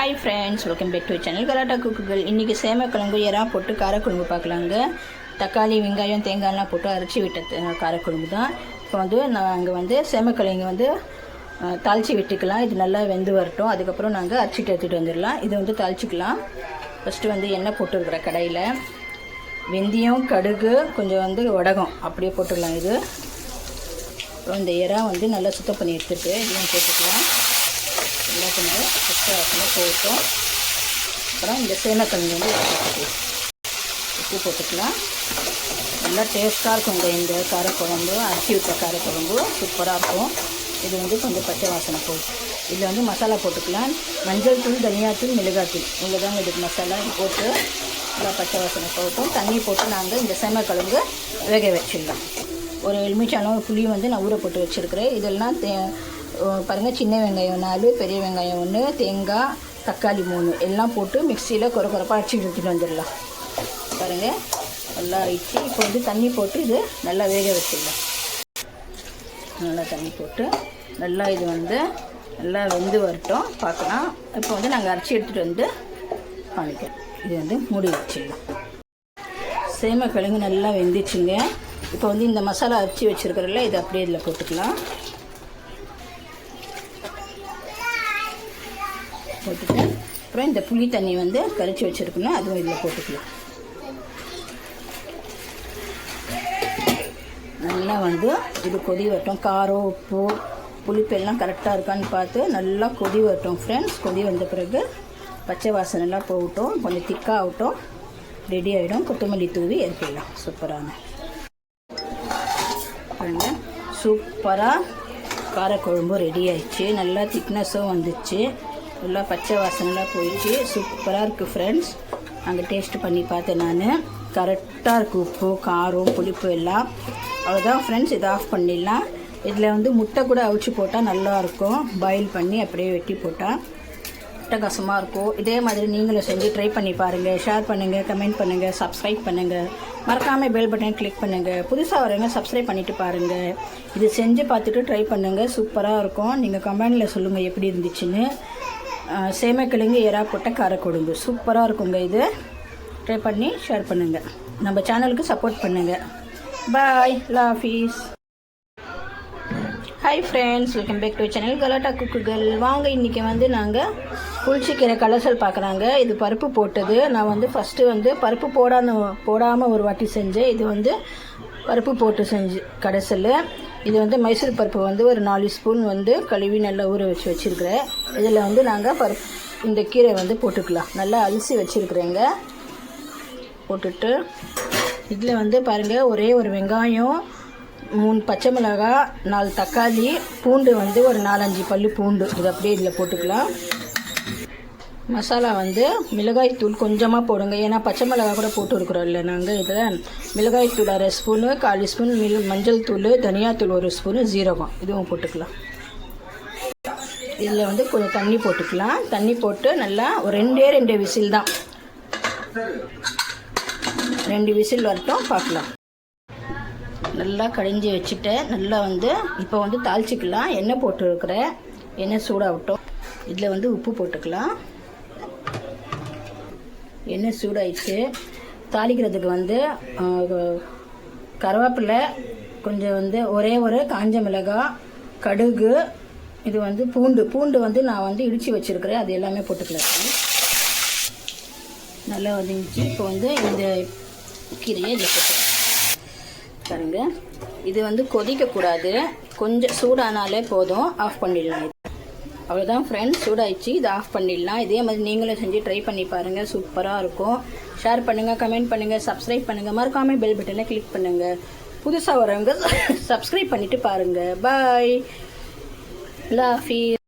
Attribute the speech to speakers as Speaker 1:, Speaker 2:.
Speaker 1: Hi friends welcome back to channel Galatta குக்குகள் இன்றைக்கி சேமக்கிழங்கு எறா போட்டு காரக்குழம்பு பார்க்கலாங்க. தக்காளி வெங்காயம் தேங்காய்லாம் போட்டு அரைச்சி விட்ட காரக்குழம்பு தான். இப்போ வந்து நாங்கள் வந்து சேமக்கிழங்கு வந்து தாளித்து விட்டுக்கலாம். இது நல்லா வெந்து வரட்டும். அதுக்கப்புறம் நாங்கள் அரைச்சிட்டு எடுத்துகிட்டு வந்துடலாம். இதை வந்து தாளிச்சிக்கலாம். ஃபஸ்ட்டு வந்து எண்ணெய் போட்டுருக்குற கடையில் வெந்தயம் கடுகு கொஞ்சம் வந்து வடகம் அப்படியே போட்டுடலாம் இது. அப்புறம் இந்த எறா வந்து நல்லா சுத்தம் பண்ணி எடுத்துருக்கு இதையும் போட்டுக்கலாம். எல்லாம் கொஞ்சம் பச்சை வாசனை போட்டோம் அப்புறம் இந்த சேனக்கிழங்கு வந்து இறக்கி உப்பு போட்டுக்கலாம். நல்லா டேஸ்ட்டாக இருக்குங்க இந்த காரக்குழம்பு அரிசி விட்ட காரக்குழம்பு. சூப்பராக இருக்கும். இது வந்து கொஞ்சம் பச்சை வாசனை போகும் இதில் வந்து மசாலா போட்டுக்கலாம். மஞ்சள் தூள் தனியாத்தூள் மிளகாத்தூள் இவ்வளோ தாங்க இதுக்கு மசாலா போட்டு நல்லா பச்சை வாசனை போட்டோம் தண்ணி போட்டு நாங்கள் இந்த சேமக்கிழங்கு வேக வச்சிடலாம். ஒரு எலுமிச்சம்பழம் புளி வந்து நான் ஊற போட்டு வச்சுருக்கிறேன். இதெல்லாம் தே பாருங்கள் சின்ன வெங்காயம் நாலு பெரிய வெங்காயம் ஒன்று தேங்காய் தக்காளி மூணு. எல்லாம் போட்டு மிக்சியில் குறை குறைப்பாக அடிச்சு எடுத்துகிட்டு வந்துடலாம். பாருங்கள் நல்லா ஆயிடுச்சு இப்போ வந்து தண்ணி போட்டு இது நல்லா வேக வச்சிடலாம். நல்லா தண்ணி போட்டு நல்லா இது வந்து நல்லா வெந்து வரட்டும். பார்க்கலாம். இப்போ வந்து நாங்கள் அரைச்சி எடுத்துகிட்டு வந்து காமிக்கிறோம் இது வந்து மூடி வச்சிடலாம். சேம கிழங்கு நல்லா வெந்துச்சுங்க. இப்போ வந்து இந்த மசாலா அரைச்சி வச்சுருக்கிறல இதை அப்படியே இதில் போட்டுக்கலாம் போட்டுட்டு அப்புறம் இந்த புளி தண்ணி வந்து கரைச்சி வச்சுருக்கணும். அதுவும் இதில் போட்டுக்கலாம். நல்லா வந்து இது கொதி வரட்டும். காரம் உப்பு புளிப்பெல்லாம் கரெக்டாக இருக்கான்னு பார்த்து நல்லா கொதி வரட்டும் ஃப்ரெண்ட்ஸ் கொதி வந்த பிறகு பச்சை வாசனைலாம் போகட்டும். கொஞ்சம் திக்காக ஆகட்டும். ரெடி ஆகிடும் கொத்தமல்லி தூவி இறக்கிடலாம் சூப்பரான. பாருங்க. சூப்பராக காரக்குழம்பு ரெடி ஆயிடுச்சு. நல்லா திக்னஸும் வந்துச்சு. நல்லா பச்சை வாசனைலாம் போயிடுச்சு. சூப்பராக இருக்குது ஃப்ரெண்ட்ஸ் அங்கே டேஸ்ட் பண்ணி பார்த்தேன் நான். கரெக்டாக இருக்குது உப்பு காரம் புளிப்பு எல்லாம். அவ்வளோதான் ஃப்ரெண்ட்ஸ் இதை ஆஃப் பண்ணிடலாம். இதில் வந்து முட்டை கூட அவிச்சு போட்டால் நல்லாயிருக்கும் பாயில் பண்ணி அப்படியே வெட்டி போட்டால் அட்டகாசமாக இருக்கும். இதே மாதிரி நீங்களும் செஞ்சு ட்ரை பண்ணி பாருங்கள் ஷேர் பண்ணுங்கள் கமெண்ட் பண்ணுங்கள் சப்ஸ்கிரைப் பண்ணுங்கள் மறக்காமல் பெல் பட்டன் கிளிக் பண்ணுங்கள் புதுசாக வரவங்க சப்ஸ்கிரைப் பண்ணிவிட்டு பாருங்கள் இது செஞ்சு பார்த்துட்டு ட்ரை பண்ணுங்கள் சூப்பராக இருக்கும். நீங்கள் கமெண்டில் சொல்லுங்கள் எப்படி இருந்துச்சுன்னு. சேமக்கிழங்கு எறா போட்ட காரக்குழம்பு. சூப்பராக இருக்குங்க இது. ட்ரை பண்ணி ஷேர் பண்ணுங்கள் நம்ம சேனலுக்கு சப்போர்ட் பண்ணுங்கள் bye லாஃபீஸ் hi friends welcome back to channel Galatta குக்குகள் வாங்க இன்றைக்கி வந்து நாங்கள் புளிச்சிக்கீரை கலசல் பார்க்குறாங்க இது பருப்பு போட்டது. நான் வந்து ஃபஸ்ட்டு வந்து பருப்பு போடாம போடாமல் ஒரு வாட்டி செஞ்சேன். இது வந்து பருப்பு போட்டு செஞ்சு கடைசல் இது வந்து மைசூர் பருப்பு வந்து ஒரு நாலு ஸ்பூன் வந்து கழுவி நல்லா ஊற வச்சு வச்சுருக்கிறேன். இதில் வந்து நாங்கள் பருப்பு இந்த கீரை வந்து போட்டுக்கலாம். நல்லா அலசி வச்சுருக்குறேங்க. போட்டுட்டு இதில் வந்து பாருங்கள் ஒரே ஒரு வெங்காயம் மூணு பச்சை மிளகாய் நாலு தக்காளி பூண்டு வந்து ஒரு நாலஞ்சு பல்லு பூண்டு. இது அப்படியே இதில் போட்டுக்கலாம். மசாலா வந்து மிளகாய் தூள் கொஞ்சமாக போடுங்க. ஏன்னா பச்சை மிளகாய் கூட போட்டுருக்குறோம் இல்லை நாங்கள் இதில் மிளகாய் தூள் அரை ஸ்பூனு காலி ஸ்பூன் மிள மஞ்சள் தூள் தனியாத்தூள் ஒரு ஸ்பூனு ஜீரகம் இதுவும் போட்டுக்கலாம். இதில் வந்து கொஞ்சம் தண்ணி போட்டுக்கலாம். தண்ணி போட்டு நல்லா ஒரு ரெண்டே ரெண்டு விசில் தான். ரெண்டு விசில் வரட்டும் பார்க்கலாம். நல்லா கடிஞ்சி வச்சுட்டு நல்லா வந்து இப்போ வந்து தாளிச்சிக்கலாம். எண்ணெய் போட்டுருக்குறேன். எண்ணெய் சூடாகட்டும். இதில் வந்து உப்பு போட்டுக்கலாம். எண்ணெய் சூடாயிடுச்சு. தாளிக்கிறதுக்கு வந்து கருவேப்பிலை கொஞ்சம் வந்து ஒரே ஒரு காஞ்ச மிளகாய் கடுகு இது வந்து பூண்டு. பூண்டு வந்து நான் வந்து இடித்து வச்சுருக்கிறேன். அது எல்லாமே போட்டுக்கலாம். நல்லா வந்துச்சு இப்போ வந்து இந்த கீரையை இதில் போட்டுக்கலாம். பாருங்கள் இது வந்து கொதிக்கக்கூடாது. கொஞ்சம் சூடானாலே போதும். ஆஃப் பண்ணிடலாம். இது அவ்வளோதான் ஃப்ரெண்ட்ஸ் சூடாயிடுச்சு இதை ஆஃப் பண்ணிடலாம். இதே மாதிரி நீங்களும் செஞ்சு ட்ரை பண்ணி பாருங்கள் சூப்பராக இருக்கும். ஷேர் பண்ணுங்கள் கமெண்ட் பண்ணுங்கள் சப்ஸ்கிரைப் பண்ணுங்கள் மறக்காமல் பெல் பட்டனை கிளிக் பண்ணுங்கள் புதுசாக வரவங்க சப்ஸ்கிரைப் பண்ணிவிட்டு பாருங்கள் பாய் லாஃபி